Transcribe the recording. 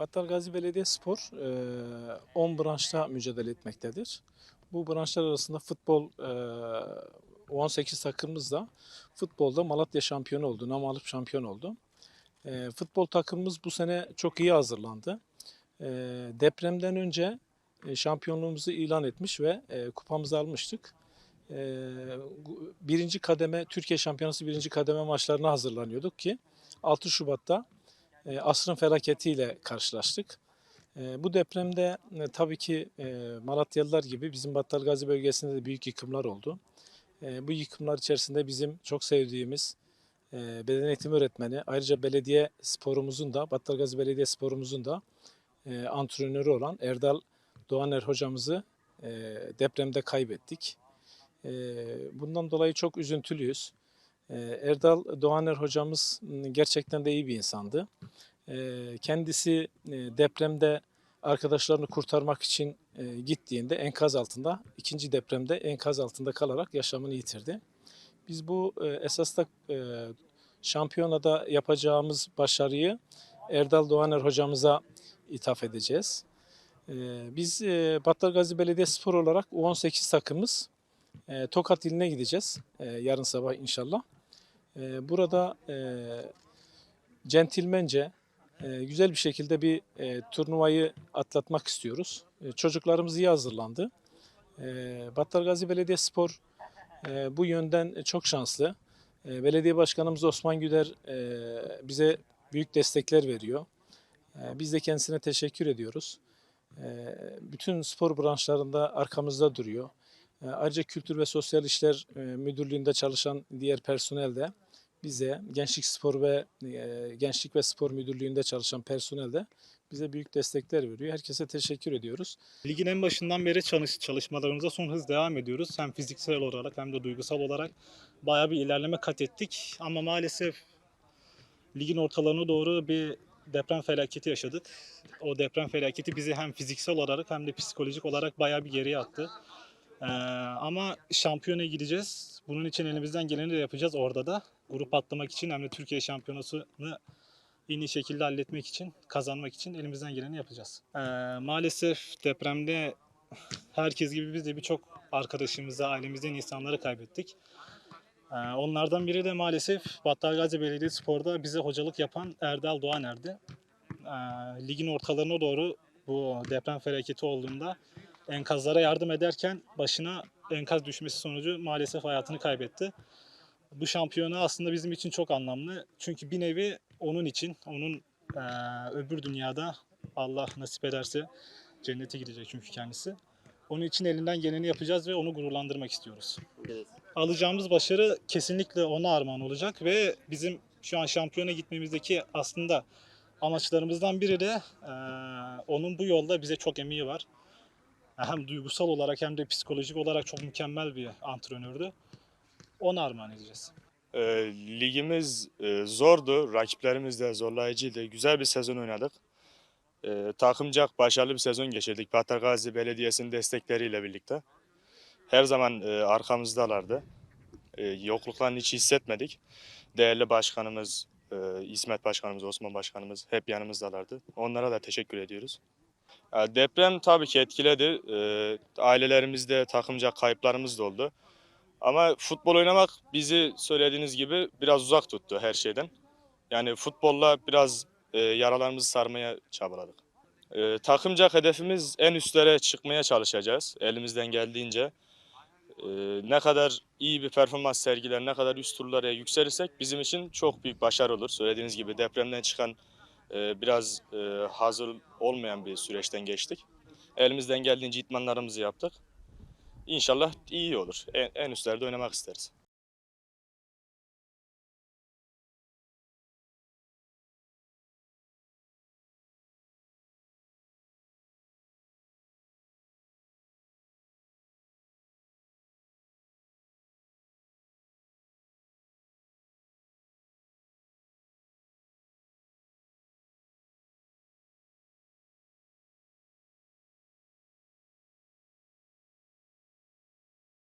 Battal Gazi Belediyespor e, 10 branşta mücadele etmektedir. Bu branşlar arasında futbol e, 18 takımımız da futbolda Malatya şampiyonu oldu, Namalıp şampiyon oldu. E, futbol takımımız bu sene çok iyi hazırlandı. E, depremden önce e, şampiyonluğumuzu ilan etmiş ve e, kupamızı almıştık. E, birinci kademe, Türkiye Şampiyonası birinci kademe maçlarına hazırlanıyorduk ki 6 Şubat'ta e, asrın felaketiyle karşılaştık. E, bu depremde e, tabii ki e, Malatyalılar gibi bizim Battal Gazi bölgesinde de büyük yıkımlar oldu. E, bu yıkımlar içerisinde bizim çok sevdiğimiz e, beden eğitimi öğretmeni, ayrıca belediye sporumuzun da, Battal Gazi Belediye sporumuzun da e, antrenörü olan Erdal Doğaner hocamızı e, depremde kaybettik. E, bundan dolayı çok üzüntülüyüz. Ee, Erdal Doğaner hocamız m, gerçekten de iyi bir insandı. Ee, Kendisi e, depremde arkadaşlarını kurtarmak için e, gittiğinde enkaz altında, ikinci depremde enkaz altında kalarak yaşamını yitirdi. Biz bu e, esas da şampiyonada yapacağımız başarıyı Erdal Doğaner hocamıza ithaf edeceğiz. Ee, Biz e, Battal Gazi Belediyespor olarak U18 takımız e, Tokat iline gideceğiz yarın sabah inşallah. E, burada e, centilmence, e, güzel bir şekilde bir e, turnuvayı atlatmak istiyoruz. E, çocuklarımız iyi hazırlandı. E, Battal Gazi Belediyespor e, bu yönden çok şanslı. E, belediye Başkanımız Osman Güder e, bize büyük destekler veriyor. E, biz de kendisine teşekkür ediyoruz. E, bütün spor branşlarında arkamızda duruyor. E, Ayrıca Kültür ve Sosyal İşler e, Müdürlüğü'nde çalışan diğer personel de bize, Gençlik Spor ve e, Gençlik ve Spor Müdürlüğü'nde çalışan personel de bize büyük destekler veriyor. Herkese teşekkür ediyoruz. Ligin en başından beri çalış, çalışmalarımıza son hız devam ediyoruz. Hem fiziksel olarak hem de duygusal olarak bayağı bir ilerleme kat ettik. Ama maalesef ligin ortalarına doğru bir deprem felaketi yaşadık. O deprem felaketi bizi hem fiziksel olarak hem de psikolojik olarak bayağı bir geriye attı. Ee, ama şampiyona gideceğiz. Bunun için elimizden geleni de yapacağız orada da. Grup atlamak için hem de Türkiye şampiyonasını en iyi şekilde halletmek için, kazanmak için elimizden geleni yapacağız. Ee, maalesef depremde herkes gibi biz de birçok arkadaşımızı, ailemizden insanları kaybettik. Ee, onlardan biri de maalesef Battalgazi Belediyespor'da bize hocalık yapan Erdal Doğaner'di. Ee, ligin ortalarına doğru bu deprem felaketi olduğunda enkazlara yardım ederken başına enkaz düşmesi sonucu maalesef hayatını kaybetti. Bu şampiyona aslında bizim için çok anlamlı. Çünkü bir nevi onun için, onun eee, öbür dünyada Allah nasip ederse cennete gidecek çünkü kendisi. Onun için elinden geleni yapacağız ve onu gururlandırmak istiyoruz. Alacağımız başarı kesinlikle ona armağan olacak ve bizim şu an şampiyona gitmemizdeki aslında amaçlarımızdan biri de eee, onun bu yolda bize çok emeği var. Hem duygusal olarak hem de psikolojik olarak çok mükemmel bir antrenördü. Ona armağan edeceğiz. E, ligimiz e, zordu, rakiplerimiz de zorlayıcıydı. Güzel bir sezon oynadık. E, takımcak başarılı bir sezon geçirdik. Batagazi Belediyesi'nin destekleriyle birlikte. Her zaman e, arkamızdalardı. E, yokluklarını hiç hissetmedik. Değerli başkanımız, e, İsmet Başkanımız, Osman Başkanımız hep yanımızdalardı. Onlara da teşekkür ediyoruz. E, deprem tabii ki etkiledi. E, ailelerimizde takımcak kayıplarımız da oldu. Ama futbol oynamak bizi söylediğiniz gibi biraz uzak tuttu her şeyden. Yani futbolla biraz e, yaralarımızı sarmaya çabaladık. Takımcak hedefimiz en üstlere çıkmaya çalışacağız elimizden geldiğince. Ne kadar iyi bir performans sergiler, ne kadar üst turlara yükselirsek bizim için çok büyük başarı olur. Söylediğiniz gibi depremden çıkan e, biraz e, hazır olmayan bir süreçten geçtik. Elimizden geldiğince idmanlarımızı yaptık. İnşallah iyi olur. En üstlerde oynamak isteriz.